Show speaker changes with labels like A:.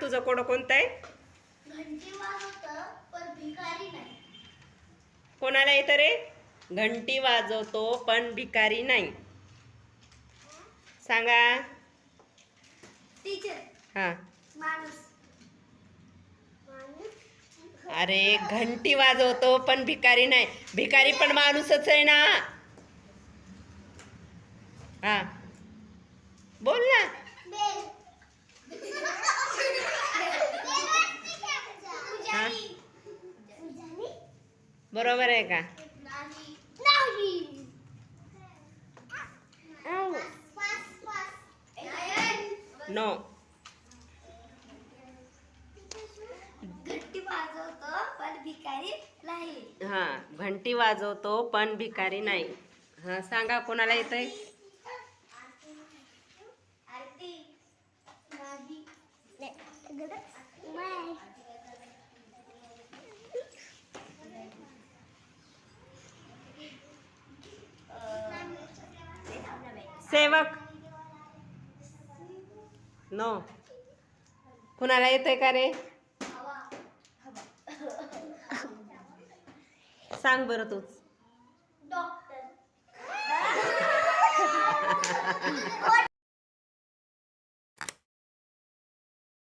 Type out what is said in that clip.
A: तुझं कोड कोणतं आहे? कोणाला येतं रे? घंटी वाजवतो पण भिकारी नाही. सांगा.
B: टीचर.
A: हां. अरे घंटी वाजवतो पण भिकारी नाही. भिकारी पण माणूसच आहे ना. हा. बोल ना. बरोबर आहे का? नो
B: घंटी वाजवतो पण भिकारी नाही.
A: हा घंटी वाजवतो पण भिकारी नाही. हा सांगा कोणाला येतंय?
B: आरती.
A: सेवक. नो. कुणाला येतंय का रे? सांग बरं तूच.